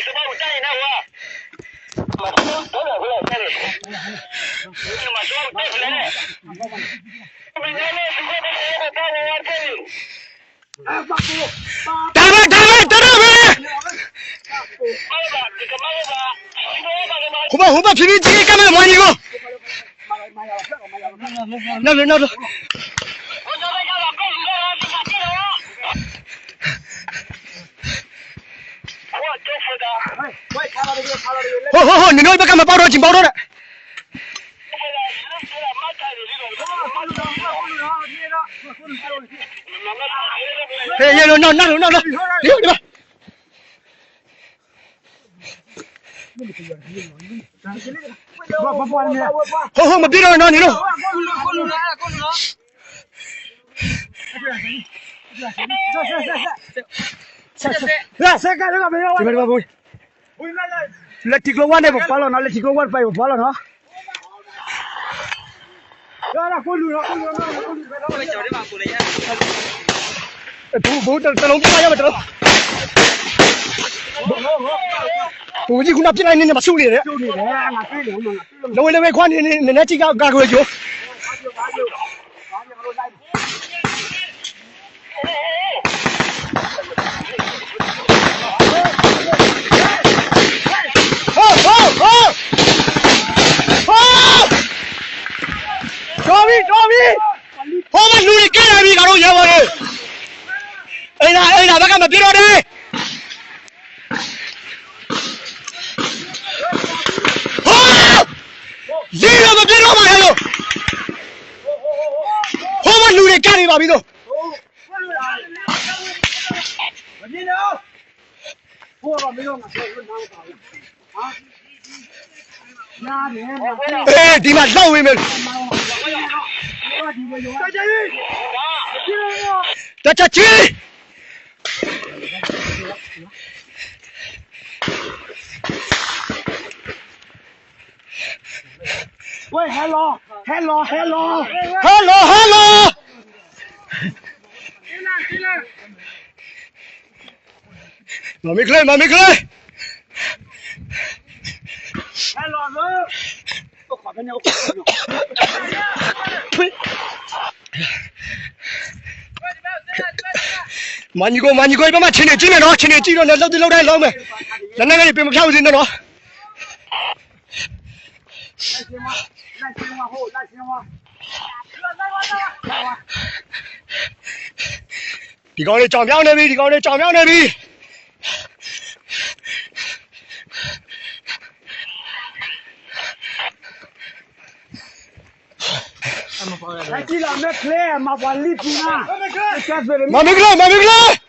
么我带什么我带那我，马上多少 ဟိုဟိုနင်တို့ဘက်ကမပေါတော့ချင်းပေါတော့တဲ့ဟေးရေလို့နောက်နောက်လို့နောက်လို့ဒီဒီပါဟိုဟိုမပြေတော့နော်နင်တို့ဆက်ဆက်ကတော့မရောဒီမှာဘိုး လက်တီကလောဝါနဲ့ပါလို့နော်လက်တီကလောဝါပိုင်ပါလို့နော်ရလာကိုလူနော်ကိုလူနော်ကိုလူနော်ဘိုးဘိုးတလုံးပြရမယ်တလုံးဘိုးကြီးခုနပြလိုက်နေနေမဆုနေတယ်ကျုပ်နေတယ်ငါပြေးတယ်ငါပြေးလို့လောဝဲလောဝဲခွန်းနေနေနေချီကကာကွယ်ကြိုးဟိုဟိုဟိုဟို တော်ပြီတော်ပြီဟိုမလူကြီးကဲလာပြီငါတို့ရဲဘော်တွေအိမ်လာအိမ်လာဘက်ကမပြေတော့တယ်ဟိုရေရမပြေတော့ပါဟဲ့လို့ဟိုမလူကြီးကဲနေပါပြီတော့မပြေတော့ဟိုကမင်းတို့ငါပြောလို့နားပါဘူးဟာနားတယ်ငါပြောတော့အေးဒီမှာလောက်ဝင်မယ် Ta cha chi. Wait, hello, hello, hello, hello, hello. Mở mic lên, mở mic lên. Hello, hello. မန်ကြီးကိုမန်ကြီးကိုပြမချင်းနေကြည့်နေနော်ချင်းနေကြည့်တော့လည်းလှုပ်တလှုပ်တိုင်းလုံးမယ်လက်နဲ့ကလေးပင်မဖြောက်စင်းနော်လက်ချင်းဝါဟုတ်လက်ချင်းဝါဒီကောင်လေးကြောင်ပြောင်းနေပြီဒီကောင်လေးကြောင်ပြောင်းနေပြီအမပေါ်ရလိုက်ကြည့်လာမဲ့ကလေးမပါလိပူနာ Dikkat verin. Mamıkla mamıkla.